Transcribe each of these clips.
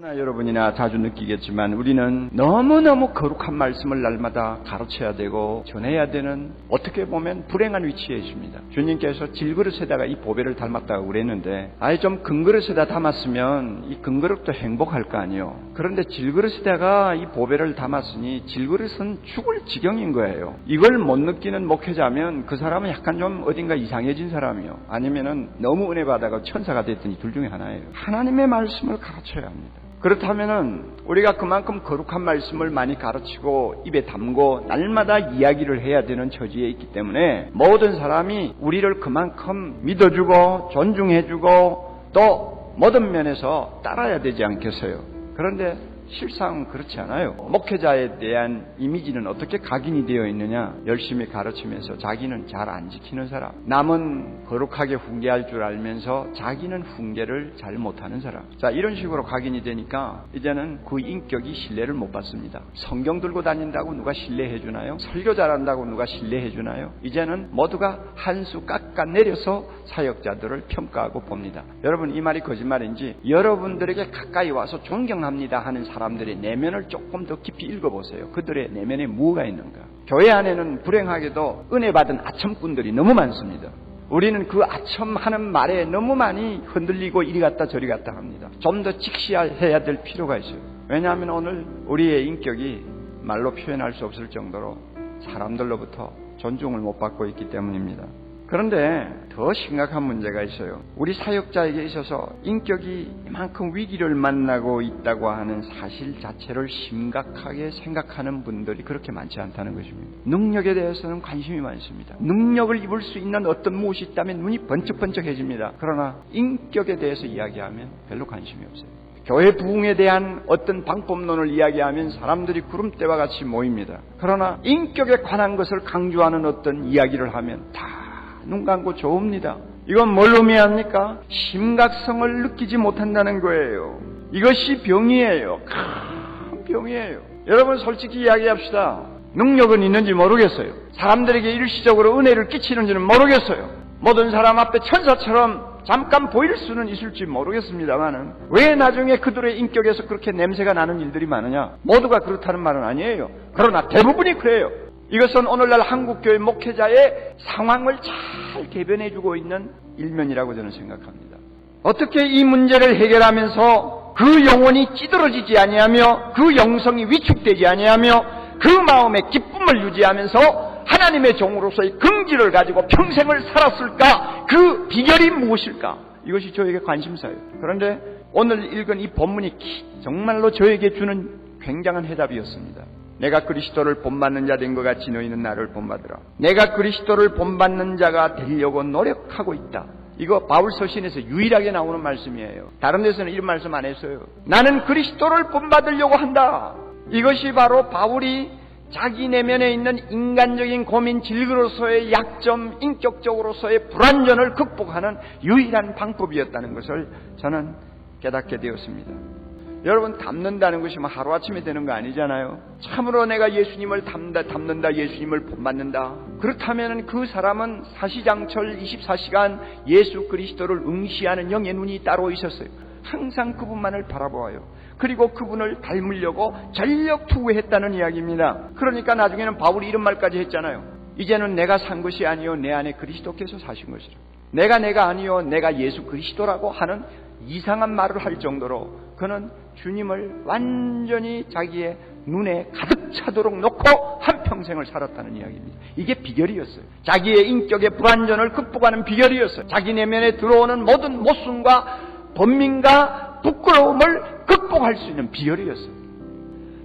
저나 여러분이나 자주 느끼겠지만 우리는 너무너무 거룩한 말씀을 날마다 가르쳐야 되고 전해야 되는 어떻게 보면 불행한 위치에 있습니다. 주님께서 질그릇에다가 이 보배를 닮았다고 그랬는데 아예 좀 금그릇에다 담았으면 이 금그릇도 행복할 거 아니에요. 그런데 질그릇에다가 이 보배를 담았으니 질그릇은 죽을 지경인 거예요. 이걸 못 느끼는 목회자면 그 사람은 약간 좀 어딘가 이상해진 사람이요. 아니면은 너무 은혜 받아가 천사가 됐더니 둘 중에 하나예요. 하나님의 말씀을 가르쳐야 합니다. 그렇다면은 우리가 그만큼 거룩한 말씀을 많이 가르치고 입에 담고 날마다 이야기를 해야 되는 처지에 있기 때문에 모든 사람이 우리를 그만큼 믿어주고 존중해주고 또 모든 면에서 따라야 되지 않겠어요. 그런데 실상 그렇지 않아요. 목회자에 대한 이미지는 어떻게 각인이 되어 있느냐? 열심히 가르치면서 자기는 잘 안 지키는 사람. 남은 거룩하게 훈계할 줄 알면서 자기는 훈계를 잘 못하는 사람. 자, 이런 식으로 각인이 되니까 이제는 그 인격이 신뢰를 못 받습니다. 성경 들고 다닌다고 누가 신뢰해 주나요? 설교 잘한다고 누가 신뢰해 주나요? 이제는 모두가 한 수 깎아 내려서 사역자들을 평가하고 봅니다. 여러분, 이 말이 거짓말인지 여러분들에게 가까이 와서 존경합니다 하는 사람 사람들의 내면을 조금 더 깊이 읽어보세요. 그들의 내면에 무엇가 있는가? 교회 안에는 불행하게도 은혜 받은 아첨꾼들이 너무 많습니다. 우리는 그 아첨하는 말에 너무 많이 흔들리고 이리 갔다 저리 갔다 합니다. 좀 더 직시해야 될 필요가 있어요. 왜냐하면 오늘 우리의 인격이 말로 표현할 수 없을 정도로 사람들로부터 존중을 못 받고 있기 때문입니다. 그런데 더 심각한 문제가 있어요. 우리 사역자에게 있어서 인격이 이만큼 위기를 만나고 있다고 하는 사실 자체를 심각하게 생각하는 분들이 그렇게 많지 않다는 것입니다. 능력에 대해서는 관심이 많습니다. 능력을 입을 수 있는 어떤 무엇이 있다면 눈이 번쩍번쩍해집니다. 그러나 인격에 대해서 이야기하면 별로 관심이 없어요. 교회 부흥에 대한 어떤 방법론을 이야기하면 사람들이 구름대와 같이 모입니다. 그러나 인격에 관한 것을 강조하는 어떤 이야기를 하면 다 눈 감고 좋습니다. 이건 뭘 의미합니까? 심각성을 느끼지 못한다는 거예요. 이것이 병이에요. 큰 병이에요. 여러분 솔직히 이야기합시다. 능력은 있는지 모르겠어요. 사람들에게 일시적으로 은혜를 끼치는지는 모르겠어요. 모든 사람 앞에 천사처럼 잠깐 보일 수는 있을지 모르겠습니다만은 왜 나중에 그들의 인격에서 그렇게 냄새가 나는 일들이 많으냐? 모두가 그렇다는 말은 아니에요. 그러나 대부분이 그래요. 이것은 오늘날 한국교회 목회자의 상황을 잘 개변해주고 있는 일면이라고 저는 생각합니다. 어떻게 이 문제를 해결하면서 그 영혼이 찌들어지지 아니하며 그 영성이 위축되지 아니하며 그 마음의 기쁨을 유지하면서 하나님의 종으로서의 긍지를 가지고 평생을 살았을까? 그 비결이 무엇일까? 이것이 저에게 관심사예요. 그런데 오늘 읽은 이 본문이 정말로 저에게 주는 굉장한 해답이었습니다. 내가 그리스도를 본받는 자 된 것 같이 너희는 나를 본받으라. 내가 그리스도를 본받는 자가 되려고 노력하고 있다. 이거 바울 서신에서 유일하게 나오는 말씀이에요. 다른 데서는 이런 말씀 안 했어요. 나는 그리스도를 본받으려고 한다. 이것이 바로 바울이 자기 내면에 있는 인간적인 고민, 질그로서의 약점, 인격적으로서의 불완전을 극복하는 유일한 방법이었다는 것을 저는 깨닫게 되었습니다. 여러분 담는다는 것이 뭐 하루아침에 되는 거 아니잖아요. 참으로 내가 예수님을 담다, 담는다, 예수님을 본받는다. 그렇다면 그 사람은 사시장철 24시간 예수 그리스도를 응시하는 영의 눈이 따로 있었어요. 항상 그분만을 바라보아요. 그리고 그분을 닮으려고 전력 투구했다는 이야기입니다. 그러니까 나중에는 바울이 이런 말까지 했잖아요. 이제는 내가 산 것이 아니요 내 안에 그리스도께서 사신 것이라. 내가 내가 아니요 내가 예수 그리스도라고 하는 이상한 말을 할 정도로 그는 주님을 완전히 자기의 눈에 가득 차도록 놓고 한평생을 살았다는 이야기입니다. 이게 비결이었어요. 자기의 인격의 불완전을 극복하는 비결이었어요. 자기 내면에 들어오는 모든 모순과 번민과 부끄러움을 극복할 수 있는 비결이었어요.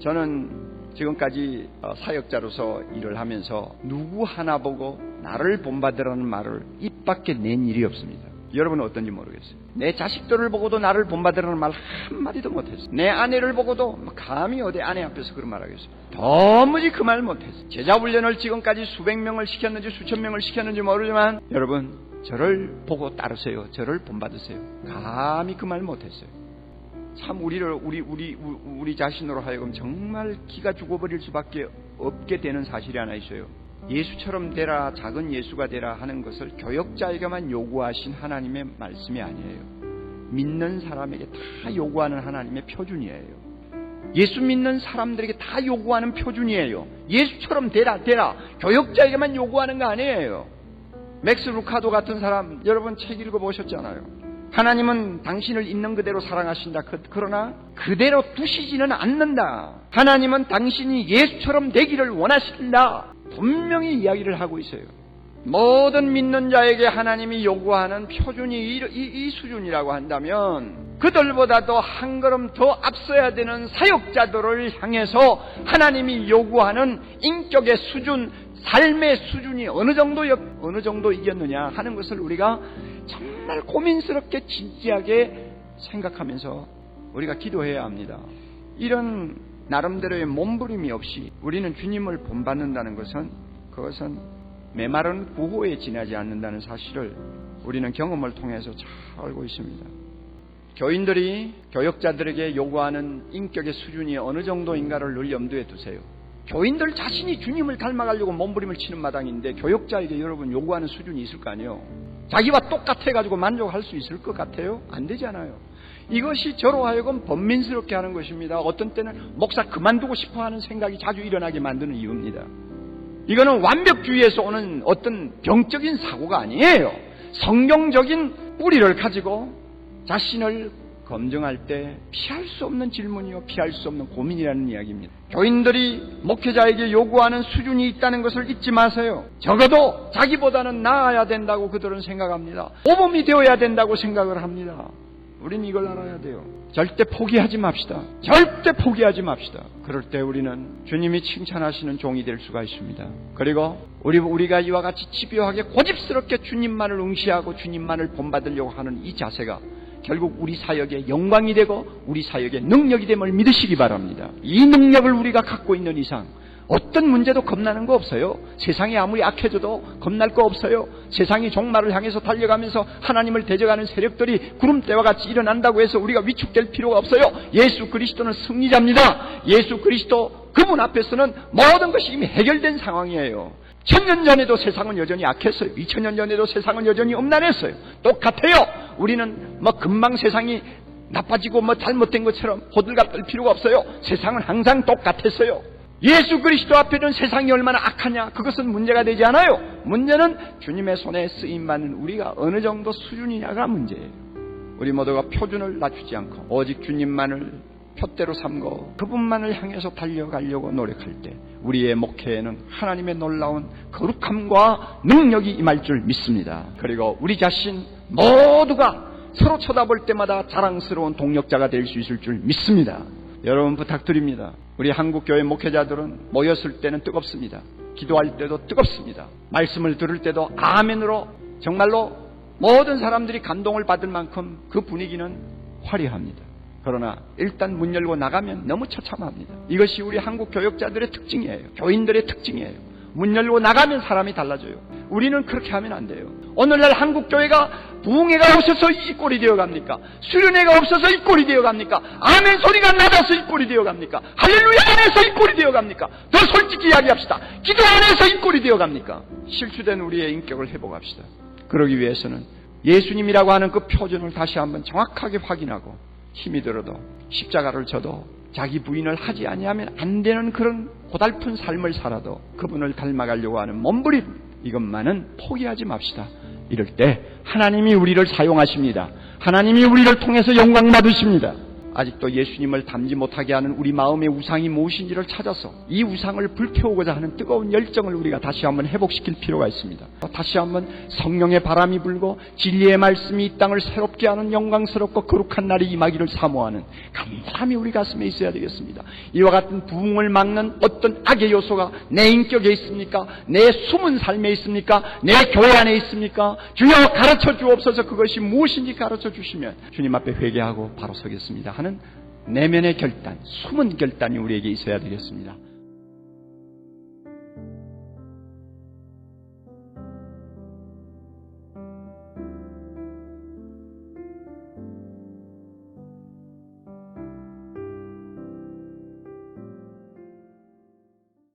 저는 지금까지 어, 사역자로서 일을 하면서 누구 하나 보고 나를 본받으라는 말을 입 밖에 낸 일이 없습니다. 여러분은 어떤지 모르겠어요. 내 자식들을 보고도 나를 본받으라는 말 한마디도 못했어요. 내 아내를 보고도 뭐 감히 어디 아내 앞에서 그런 말 하겠어요. 도무지 그 말 못했어요. 제자 훈련을 지금까지 수백 명을 시켰는지 수천 명을 시켰는지 모르지만 여러분 저를 보고 따르세요. 저를 본받으세요. 감히 그 말 못했어요. 참 우리를 우리 우리 우리 자신으로 하여금 정말 기가 죽어버릴 수밖에 없게 되는 사실이 하나 있어요. 예수처럼 되라, 작은 예수가 되라 하는 것을 교역자에게만 요구하신 하나님의 말씀이 아니에요. 믿는 사람에게 다 요구하는 하나님의 표준이에요. 예수 믿는 사람들에게 다 요구하는 표준이에요. 예수처럼 되라, 되라. 교역자에게만 요구하는 거 아니에요. 맥스 루카도 같은 사람, 여러분 책 읽어보셨잖아요. 하나님은 당신을 있는 그대로 사랑하신다. 그, 그러나 그대로 두시지는 않는다. 하나님은 당신이 예수처럼 되기를 원하신다. 분명히 이야기를 하고 있어요. 모든 믿는 자에게 하나님이 요구하는 표준이 이, 이, 이 수준이라고 한다면 그들보다도 한 걸음 더 앞서야 되는 사역자들을 향해서 하나님이 요구하는 인격의 수준, 삶의 수준이 어느 정도 어느 정도 이겼느냐 하는 것을 우리가 정말 고민스럽게 진지하게 생각하면서 우리가 기도해야 합니다. 이런 나름대로의 몸부림이 없이 우리는 주님을 본받는다는 것은 그것은 메마른 구호에 지나지 않는다는 사실을 우리는 경험을 통해서 잘 알고 있습니다. 교인들이 교역자들에게 요구하는 인격의 수준이 어느 정도인가를 늘 염두에 두세요. 교인들 자신이 주님을 닮아가려고 몸부림을 치는 마당인데 교역자에게 여러분 요구하는 수준이 있을 거 아니에요. 자기와 똑같아가지고 만족할 수 있을 것 같아요? 안 되잖아요. 이것이 저로 하여금 번민스럽게 하는 것입니다. 어떤 때는 목사 그만두고 싶어 하는 생각이 자주 일어나게 만드는 이유입니다. 이거는 완벽주의에서 오는 어떤 병적인 사고가 아니에요. 성경적인 뿌리를 가지고 자신을 검증할 때 피할 수 없는 질문이요, 피할 수 없는 고민이라는 이야기입니다. 교인들이 목회자에게 요구하는 수준이 있다는 것을 잊지 마세요. 적어도 자기보다는 나아야 된다고 그들은 생각합니다. 모범이 되어야 된다고 생각을 합니다. 우리는 이걸 알아야 돼요. 절대 포기하지 맙시다. 절대 포기하지 맙시다. 그럴 때 우리는 주님이 칭찬하시는 종이 될 수가 있습니다. 그리고 우리, 우리가 이와 같이 집요하게 고집스럽게 주님만을 응시하고 주님만을 본받으려고 하는 이 자세가 결국 우리 사역의 영광이 되고 우리 사역의 능력이 됨을 믿으시기 바랍니다. 이 능력을 우리가 갖고 있는 이상 어떤 문제도 겁나는 거 없어요. 세상이 아무리 악해져도 겁날 거 없어요. 세상이 종말을 향해서 달려가면서 하나님을 대적하는 세력들이 구름대와 같이 일어난다고 해서 우리가 위축될 필요가 없어요. 예수 그리스도는 승리자입니다. 예수 그리스도 그분 앞에서는 모든 것이 이미 해결된 상황이에요. 천년 전에도 세상은 여전히 악했어요. 이천 년 전에도 세상은 여전히 음란했어요. 똑같아요. 우리는 뭐 금방 세상이 나빠지고 뭐 잘못된 것처럼 호들갑 떨 필요가 없어요. 세상은 항상 똑같았어요. 예수 그리스도 앞에는 세상이 얼마나 악하냐 그것은 문제가 되지 않아요. 문제는 주님의 손에 쓰임 받는 우리가 어느 정도 수준이냐가 문제예요. 우리 모두가 표준을 낮추지 않고 오직 주님만을 표대로 삼고 그분만을 향해서 달려가려고 노력할 때 우리의 목회에는 하나님의 놀라운 거룩함과 능력이 임할 줄 믿습니다. 그리고 우리 자신 모두가 서로 쳐다볼 때마다 자랑스러운 동력자가 될 수 있을 줄 믿습니다. 여러분 부탁드립니다. 우리 한국교회 목회자들은 모였을 때는 뜨겁습니다. 기도할 때도 뜨겁습니다. 말씀을 들을 때도 아멘으로 정말로 모든 사람들이 감동을 받을 만큼 그 분위기는 화려합니다. 그러나 일단 문 열고 나가면 너무 처참합니다. 이것이 우리 한국 교역자들의 특징이에요. 교인들의 특징이에요. 문 열고 나가면 사람이 달라져요. 우리는 그렇게 하면 안 돼요. 오늘날 한국 교회가 부흥회가 없어서 이 꼴이 되어 갑니까? 수련회가 없어서 이 꼴이 되어 갑니까? 아멘 소리가 낮아서 이 꼴이 되어 갑니까? 할렐루야 안에서 이 꼴이 되어 갑니까? 더 솔직히 이야기합시다. 기도 안에서 이 꼴이 되어 갑니까? 실추된 우리의 인격을 회복합시다. 그러기 위해서는 예수님이라고 하는 그 표준을 다시 한번 정확하게 확인하고 힘이 들어도 십자가를 져도 자기 부인을 하지 아니하면 안 되는 그런 고달픈 삶을 살아도 그분을 닮아가려고 하는 몸부림 이것만은 포기하지 맙시다. 이럴 때 하나님이 우리를 사용하십니다. 하나님이 우리를 통해서 영광 받으십니다. 아직도 예수님을 닮지 못하게 하는 우리 마음의 우상이 무엇인지를 찾아서 이 우상을 불태우고자 하는 뜨거운 열정을 우리가 다시 한번 회복시킬 필요가 있습니다. 다시 한번 성령의 바람이 불고 진리의 말씀이 이 땅을 새롭게 하는 영광스럽고 거룩한 날이 임하기를 사모하는 간절함이 우리 가슴에 있어야 되겠습니다. 이와 같은 부흥을 막는 어떤 악의 요소가 내 인격에 있습니까? 내 숨은 삶에 있습니까? 내 교회 안에 있습니까? 주여 가르쳐 주옵소서 그것이 무엇인지 가르쳐 주시면 주님 앞에 회개하고 바로 서겠습니다. 하는 내면의 결단, 숨은 결단이 우리에게 있어야 되겠습니다.